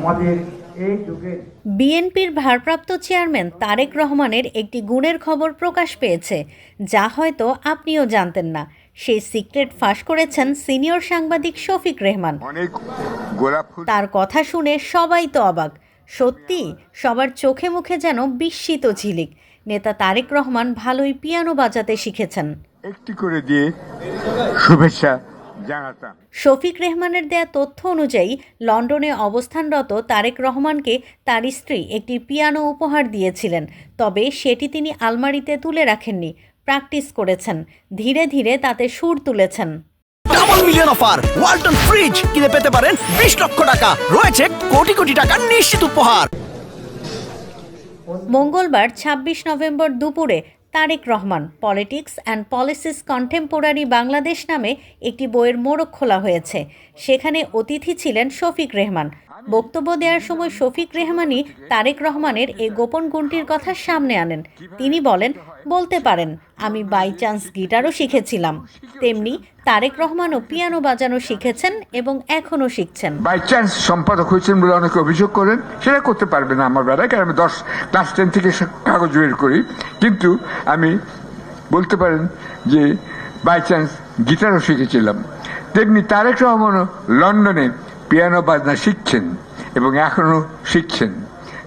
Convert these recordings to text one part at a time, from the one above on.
আমাদের এই যুগের বিএনপির ভারপ্রাপ্ত চেয়ারম্যান তারেক রহমানের একটি গুণের খবর প্রকাশ পেয়েছে যা হয়তো আপনিও জানতেন না। সেই সিক্রেট ফাঁস করেছেন সিনিয়র সাংবাদিক শফিক রেহমান। তার কথা শুনে সবাই তো অবাক। সত্যি সবার চোখে মুখে যেন বিস্মিত ঝিলিক। নেতা তারেক রহমান ভালোই পিয়ানো বাজাতে শিখেছেন। একটি করে দিয়ে শুভেচ্ছা জানাতাম। শফিক রেহমানের দেয়া তথ্য অনুযায়ী লন্ডনে অবস্থানরত তারেক রহমানকে তার স্ত্রী একটি পিয়ানো উপহার দিয়েছিলেন তবে সেটি তিনি আলমারিতে তুলে রাখেননি প্র্যাকটিস করেছেন ধীরে ধীরে তাতে সুর তুলেছেন। Double million offer Walton fridge কিনে পেতে পারেন বিশ লক্ষ টাকা রয়েছে কোটি কোটি টাকার নিশ্চিত উপহার। মঙ্গলবার ২৬ নভেম্বর দুপুরে Tarique Rahman, politics and policies contemporary Bangladesh নামে একটি বইয়ের মোড়ক খোলা হয়েছে। সেখানে অতিথি ছিলেন শফিক রেহমান। বক্তব্য দেওয়ার সময় শফিক রেহমানই তারেক রহমানের এই গোপন গুণটির কথা সামনে আনেন। তিনি বলেন, বলতে পারেন, আমি বাই চান্স গিটারও শিখেছিলাম। তেমনি তারেক রহমানও পিয়ানো বাজানো শিখেছেন এবং এখনও শিখছেন। বাই চান্স সম্পাদক হয়েছেন বলে অনেকে অভিযোগ করেন। সেটা করতে পারবে না আমার বেলায়, কারণ আমি দশ ক্লাস টেন থেকে কাগজ বের করি। কিন্তু আমি বলতে পারেন যে বাই চান্স গিটারও শিখেছিলাম। তেমনি তারেক রহমানও লন্ডনে পিয়ানো বাজনা শিখছেন এবং এখনও শিখছেন।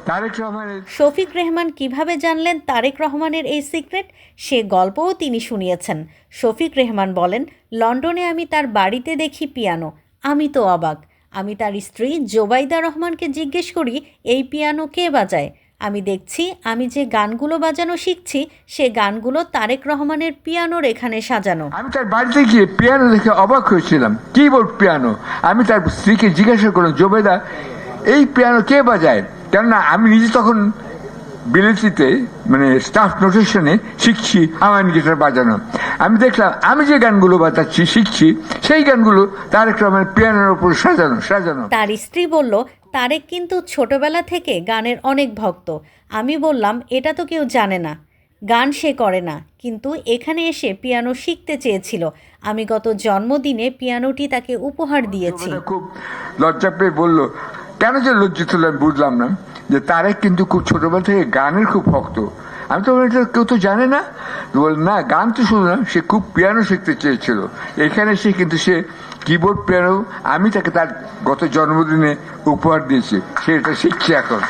তারেক রহমানের শফিক রেহমান কীভাবে জানলেন তারেক রহমানের এই সিক্রেট? সে গল্পও তিনি শুনিয়েছেন। শফিক রেহমান বলেন, লন্ডনে আমি তার বাড়িতে দেখি পিয়ানো। আমি তো অবাক। আমি তার স্ত্রী জোবাইদা রহমানকে জিজ্ঞেস করি, এই পিয়ানো কে বাজায়? আমি দেখছি, আমি যে গানগুলো বাজানো শিখছি, সে গানগুলো তারেক রহমানের পিয়ানোর এখানে সাজানো। আমি তার বাড়িতে গিয়ে পিয়ানো দেখে অবাক হয়েছিলাম। Keyboard piano? আমি তার স্ত্রীকে জিজ্ঞাসা করলাম, জোবেদা, এই পিয়ানো কে বাজায়? কেননা আমি নিজে তখন বিলেতিতে মানে স্টাফ নোটেশনে শিখছি আমার গিটার বাজানো। আমি দেখলাম আমি যে গানগুলো বাজাচ্ছি শিখছি সেই গানগুলো তার একটা মানে পিয়ানোর উপর সাজানো সাজানো। তার স্ত্রী বলল তারেক কিন্তু ছোটবেলা থেকে গানের অনেক ভক্ত। আমি বললাম এটা তো কেউ জানে না। গান সে করে না কিন্তু এখানে এসে পিয়ানো শিখতে চেয়েছিল। আমি গত জন্মদিনে পিয়ানোটি তাকে উপহার দিয়েছি। খুব লজ্জা পেয়ে বলল কেন যে লজ্জিত আমি বুঝলাম না, যে তারেক কিন্তু খুব ছোটবেলা থেকে গানের খুব ভক্ত। আমি তো এটা কেউ তো জানে না? বল না, গান তো শুনো না, সে খুব পিয়ানো শিখতে চেয়েছিল। এখানে সে কিন্তু সে কিবোর্ড পিয়ানো আমি তাকে তার গত জন্মদিনে উপহার দিয়েছি, সে এটা শিখছে এখন।